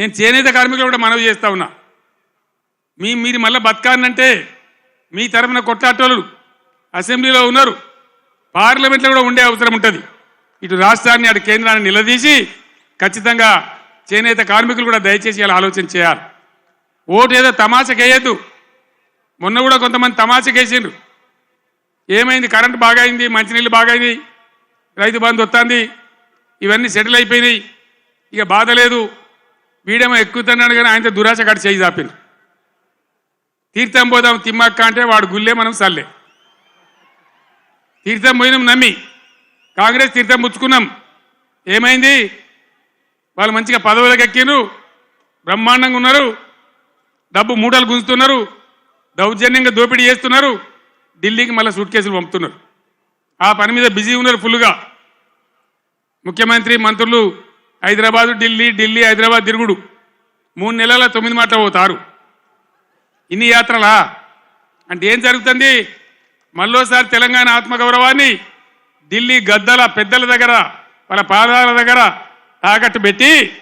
నేను చేనేత కార్మికులు కూడా మనవి చేస్తా ఉన్నా. మీ మీరు మళ్ళీ బతకాలంటే మీ తరఫున కొట్లాటోళ్ళు అసెంబ్లీలో ఉన్నారు. పార్లమెంట్లో కూడా ఉండే అవసరం ఉంటుంది. ఇటు రాష్ట్రాన్ని అటు కేంద్రాన్ని నిలదీసి ఖచ్చితంగా చేనేత కార్మికులు కూడా దయచేసి ఇలా ఆలోచన చేయాలి. ఓటు ఏదో తమాషకేయద్దు మొన్న కూడా కొంతమంది తమాషకేసిండ్రు ఏమైంది? కరెంట్ బాగా అయింది మంచినీళ్ళు బాగా అయింది రైతు బంధు వస్తుంది ఇవన్నీ సెటిల్ అయిపోయినాయి. ఇక బాధ లేదు. వీడేమో ఎక్కుతున్నాడు కానీ ఆయనతో దురాశ కట్టి చేయి చాపిండు తీర్థం పోదాం తిమ్మక్క అంటే వాడు గుల్లే మనం సల్లే. తీర్థం పోయినాం నమ్మి. కాంగ్రెస్ తీర్థం పుచ్చుకున్నాం. ఏమైంది? వాళ్ళు మంచిగా పదవులకు ఎక్కిరు బ్రహ్మాండంగా ఉన్నారు. డబ్బు మూటలు గుంజుతున్నారు. దౌర్జన్యంగా దోపిడీ చేస్తున్నారు. ఢిల్లీకి మళ్ళీ సూట్ కేసులు పంపుతున్నారు. ఆ పని మీద బిజీ ఉన్నారు ఫుల్గా ముఖ్యమంత్రి మంత్రులు హైదరాబాదు ఢిల్లీ ఢిల్లీ హైదరాబాద్ తిరుగుడు. మూడు నెలల తొమ్మిది మాటలు పోతారు. ఇన్ని యాత్రలా? అంటే ఏం జరుగుతుంది? మళ్ళోసారి తెలంగాణ ఆత్మగౌరవాన్ని ఢిల్లీ గద్దల పెద్దల దగ్గర వాళ్ళ పాదాల దగ్గర తాకట్టు పెట్టి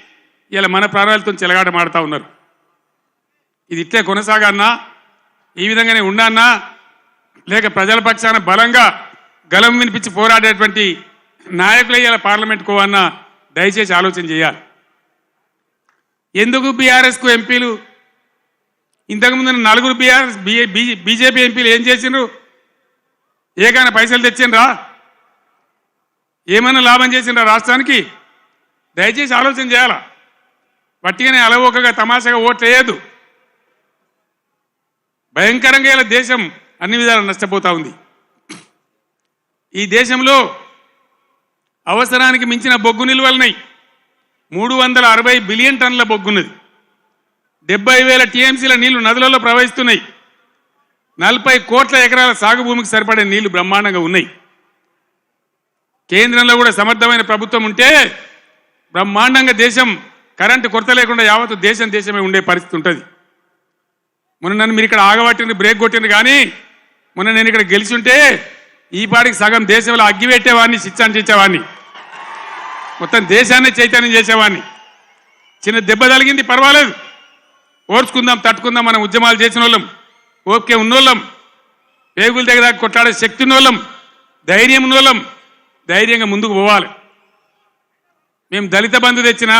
ఇలా మన ప్రాణాలతో చెలగాట మాడుతూ ఉన్నారు. ఇది ఇట్లే కొనసాగన్నా ఈ విధంగానే ఉండన్నా లేక ప్రజల పక్షాన బలంగా గలం వినిపించి పోరాడేటువంటి నాయకులు ఇలా పార్లమెంట్ కోవన్నా దయచేసి ఆలోచన చేయాలి. ఎందుకు బీఆర్ఎస్కు ఎంపీలు ఇంతకుముందు నలుగురు బీఆర్ఎస్ బీజేపీ ఎంపీలు ఏం చేసిండ్రు? ఏకైనా పైసలు తెచ్చిండ్రా? ఏమైనా లాభం చేసిండ్రా రాష్ట్రానికి? దయచేసి ఆలోచన చేయాలా? వట్టిగానే అలవోకగా తమాషాగా ఓట్లు వేయద్దు. భయంకరంగా ఇలా దేశం అన్ని విధాలు నష్టపోతూ ఉంది. ఈ దేశంలో అవసరానికి మించిన బొగ్గు నిల్వలున్నాయి. మూడు వందల అరవై బిలియన్ టన్నుల బొగ్గున్నది. డెబ్బై వేల టీఎంసీల నీళ్ళు నదులలో ప్రవహిస్తున్నాయి. నలభై కోట్ల ఎకరాల సాగు భూమికి సరిపడే నీళ్ళు బ్రహ్మాండంగా ఉన్నాయి. కేంద్రంలో కూడా సమర్థమైన ప్రభుత్వం ఉంటే బ్రహ్మాండంగా దేశం కరెంటు కొరత లేకుండా యావత్తు దేశం దేశమే ఉండే పరిస్థితి ఉంటుంది. మొన్న నన్ను మీరు ఇక్కడ ఆగబట్టింది బ్రేక్ కొట్టింది కానీ మొన్న నేను ఇక్కడ గెలిచి ఉంటే ఈ పాటికి సగం దేశంలో అగ్గి పెట్టేవాడిని చేసేవాడిని మొత్తం దేశాన్ని చైతన్యం చేసేవాడిని. చిన్న దెబ్బ తగిలింది పర్వాలేదు. ఓర్చుకుందాం తట్టుకుందాం మనం ఉద్యమాలు చేసిన వాళ్ళం ఓకే ఉన్నోళ్ళం పేగుల దగ్గర కొట్లాడే శక్తి ఉన్నోళ్ళం ధైర్యం ఉన్నోళ్ళం ధైర్యంగా ముందుకు పోవాలి. మేము దళిత బంధు తెచ్చినా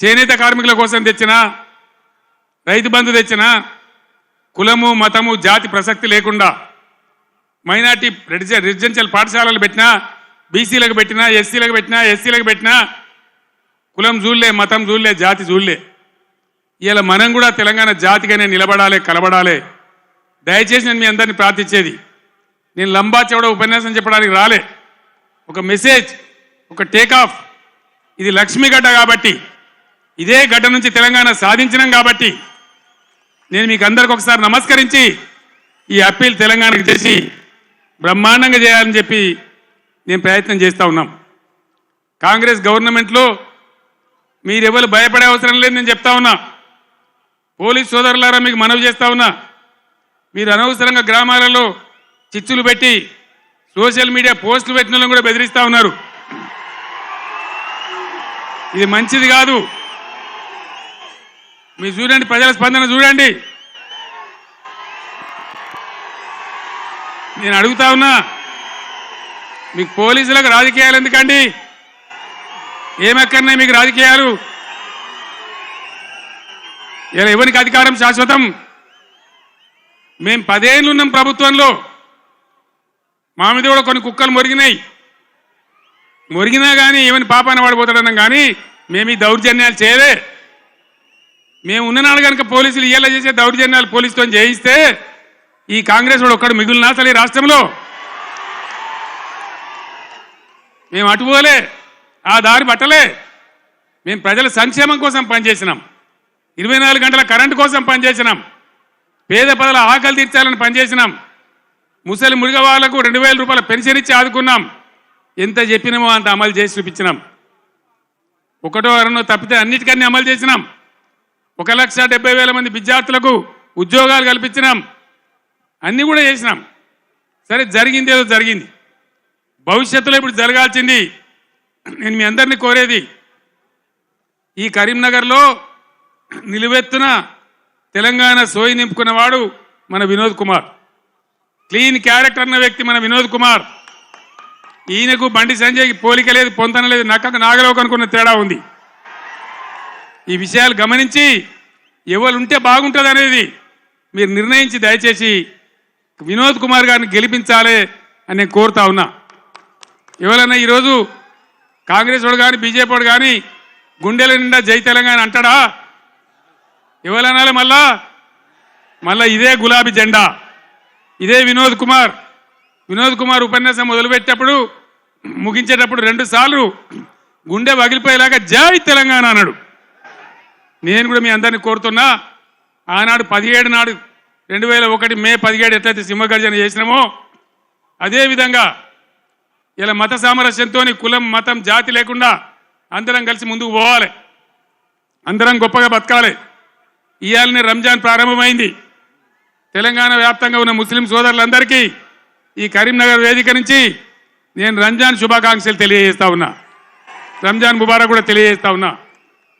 చేనేత కార్మికుల కోసం తెచ్చినా రైతు బంధు తెచ్చినా కులము మతము జాతి ప్రసక్తి లేకుండా మైనార్టీ రెసిడెన్షియల్ పాఠశాలలు పెట్టినా బీసీలకు పెట్టినా ఎస్సీలకు పెట్టినా ఎస్సీలకు పెట్టినా కులం చూడలే మతం చూడలే జాతి చూడలే ఇలా మనం కూడా తెలంగాణ జాతిగానే నిలబడాలి కలబడాలి. దయచేసి నేను మీ అందరిని ప్రార్థించేది నేను లంబా చెవడ ఉపన్యాసం చెప్పడానికి రాలే. ఒక మెసేజ్ ఒక టేక్ ఆఫ్. ఇది లక్ష్మీ గడ్డ కాబట్టి ఇదే గడ్డ నుంచి తెలంగాణ సాధించినాం కాబట్టి నేను మీకు అందరికి ఒకసారి నమస్కరించి ఈ అప్పీల్ తెలంగాణకు చేసి బ్రహ్మాండంగా చేయాలని చెప్పి నేను ప్రయత్నం చేస్తూ ఉన్నాం. కాంగ్రెస్ గవర్నమెంట్లో మీరెవరు భయపడే అవసరం లేదు నేను చెప్తా ఉన్నా. పోలీస్ సోదరులారా మీకు మనవి చేస్తా ఉన్నా. మీరు అనవసరంగా గ్రామాలలో చిచ్చులు పెట్టి సోషల్ మీడియా పోస్టులు పెట్టిన కూడా బెదిరిస్తూ ఉన్నారు. ఇది మంచిది కాదు. మీరు చూడండి ప్రజల స్పందన చూడండి. నేను అడుగుతా ఉన్నా మీకు పోలీసులకు రాజకీయాలు ఎందుకండి? ఏమెక్కడున్నాయి మీకు రాజకీయాలు? ఇలా ఎవరికి అధికారం శాశ్వతం? మేము పదేళ్ళు ఉన్నాం ప్రభుత్వంలో. మా మీద కూడా కొన్ని కుక్కలు మురిగినాయి. మొరిగినా కానీ ఏమని పాపాన పడిపోతాడన్నాం కానీ మేము ఈ దౌర్జన్యాలు చేయలే. మేము ఉన్ననాడు కనుక పోలీసులు ఇయ్యేలా చేసే దౌర్జన్యాలు పోలీసుతో చేయిస్తే ఈ కాంగ్రెస్ వాడు ఒక్కడు మిగులునా అసలు ఈ రాష్ట్రంలో? మేము అటుపోలే ఆ దారి పట్టలే. మేము ప్రజల సంక్షేమం కోసం పనిచేసినాం. ఇరవై నాలుగు గంటల కరెంటు కోసం పనిచేసినాం. పేద పదల ఆకలి తీర్చాలని పనిచేసినాం. ముసలి మురిగ వాళ్ళకు రెండు వేల రూపాయల పెన్షన్ ఇచ్చి ఆదుకున్నాం. ఎంత చెప్పినామో అంత అమలు చేసి చూపించినాం. ఒకటో అరణో తప్పితే అన్నిటికన్నీ అమలు చేసినాం. ఒక లక్ష డెబ్బై వేల మంది విద్యార్థులకు ఉద్యోగాలు కల్పించినాం. అన్నీ కూడా చేసినాం. సరే జరిగింది ఏదో జరిగింది. భవిష్యత్తులో ఇప్పుడు జరగాల్సింది. నేను మీ అందరినీ కోరేది ఈ కరీంనగర్లో నిలువెత్తున తెలంగాణ సోయి నింపుకున్నవాడు మన వినోద్ కుమార్. క్లీన్ క్యారెక్టర్ అన్న వ్యక్తి మన వినోద్ కుమార్. ఈయనకు బండి సంజయ్కి పోలిక లేదు పొంతన లేదు నక్కకు నాగలోకి అనుకున్న తేడా ఉంది. ఈ విషయాలు గమనించి ఎవరు ఉంటే బాగుంటుంది అనేది మీరు నిర్ణయించి దయచేసి వినోద్ కుమార్ గారిని గెలిపించాలి అని నేను కోరుతా ఉన్నా. ఎవరైనా ఈరోజు కాంగ్రెస్ వాడు కానీ బీజేపీ వాడు కానీ గుండెల నిండా జై తెలంగాణ అంటాడా? ఎవరనాలి మళ్ళా మళ్ళా ఇదే గులాబీ జెండా. ఇదే వినోద్ కుమార్. వినోద్ కుమార్ ఉపన్యాసం మొదలుపెట్టేటప్పుడు ముగించేటప్పుడు రెండు సార్లు గుండె పగిలిపోయేలాగా జై తెలంగాణ అన్నాడు. నేను కూడా మీ అందరిని కోరుతున్నా ఆనాడు పదిహేడు నాడు రెండు వేల ఒకటి మే పదిహేడు ఎట్లయితే సింహగర్జన చేసినామో అదేవిధంగా ఇలా మత సామరస్యంతో కులం మతం జాతి లేకుండా అందరం కలిసి ముందుకు పోవాలి. అందరం గొప్పగా బతకాలి. ఇవాళనే రంజాన్ ప్రారంభమైంది. తెలంగాణ వ్యాప్తంగా ఉన్న ముస్లిం సోదరులందరికీ ఈ కరీంనగర్ వేదిక నుంచి నేను రంజాన్ శుభాకాంక్షలు తెలియజేస్తా ఉన్నా. రంజాన్ ముబారక్ కూడా తెలియజేస్తా ఉన్నా.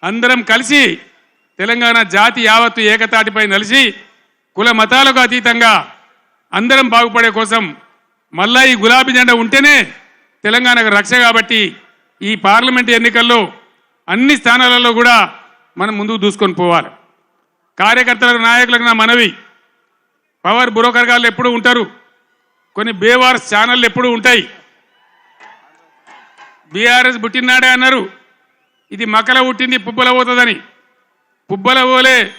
అందరం కలిసి తెలంగాణ జాతి యావత్తు ఏకతాటిపై నలిసి కుల మతాలకు అతీతంగా అందరం బాగుపడే కోసం మళ్ళా ఈ గులాబీ జెండా ఉంటేనే తెలంగాణకు రక్ష కాబట్టి ఈ పార్లమెంట్ ఎన్నికల్లో అన్ని స్థానాలలో కూడా మనం ముందుకు దూసుకొని పోవాలి. కార్యకర్తలకు నాయకులకు నా మనవి. పవర్ బ్రోకర్గాళ్ళు ఎప్పుడు ఉంటారు. కొన్ని బేవార్స్ ఛానళ్ళు ఎప్పుడు ఉంటాయి. బీఆర్ఎస్ పుట్టినాడే అన్నారు. ఇది మకల పుట్టింది పుబ్బల పోతుందని. పుబ్బల పోలే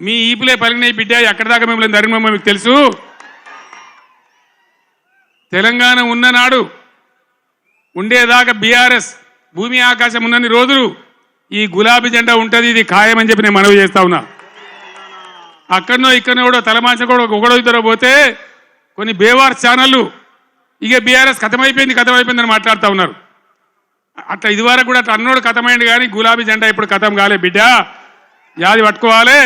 మీ ఈపులే పలిగినాయి బిడ్డ ఎక్కడి దాకా మిమ్మల్ని ధరిమమ్మ మీకు తెలుసు. తెలంగాణ ఉన్ననాడు ఉండేదాకా బీఆర్ఎస్ భూమి ఆకాశం ఉన్నన్ని రోజులు ఈ గులాబీ జెండా ఉంటుంది ఇది ఖాయమని చెప్పి నేను మనవి చేస్తా ఉన్నా. అక్కడనో ఇక్కడనో కూడా తలమాంచ కూడా ఒకడో ఇద్దరు పోతే కొన్ని బేవార్ ఛానళ్ళు ఇక బీఆర్ఎస్ కథమైపోయింది కథమైపోయిందని మాట్లాడుతూ ఉన్నారు. అట్లా ఇదివరకు కూడా అట్లా అన్నోడు కథమైంది కానీ గులాబీ జెండా ఇప్పుడు కథం కాలే బిడ్డ. యాది పట్టుకోవాలి.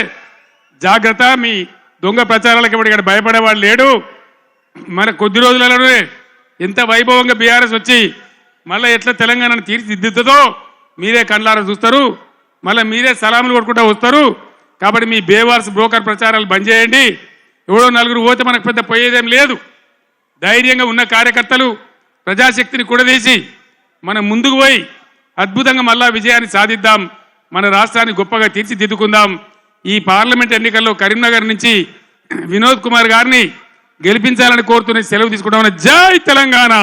జాగ్రత్త మీ దొంగ ప్రచారాలకు ఇప్పుడు ఇక్కడ భయపడేవాడు లేడు. మన కొద్ది రోజులలోనే ఎంత వైభవంగా బీఆర్ఎస్ వచ్చి మళ్ళీ ఎట్లా తెలంగాణను తీర్చిదిద్దుతుందో మీరే కండ్లారా చూస్తారు. మళ్ళీ మీరే సలాములు కొట్టుకుంటూ వస్తారు. కాబట్టి మీ బేవార్స్ బ్రోకర్ ప్రచారాలు బంద్ చేయండి. ఎవడో నలుగురు పోతే మనకు పెద్ద పోయేదేం లేదు. ధైర్యంగా ఉన్న కార్యకర్తలు ప్రజాశక్తిని కూడదీసి మనం ముందుకు పోయి అద్భుతంగా మళ్ళా విజయాన్ని సాధిద్దాం. మన రాష్ట్రాన్ని గొప్పగా తీర్చిదిద్దుకుందాం. ఈ పార్లమెంట్ ఎన్నికల్లో కరీంనగర్ నుంచి వినోద్ కుమార్ గారిని గెలిపించాలని కోరుతున్న సెలవు తీసుకుంటామని జై తెలంగాణ!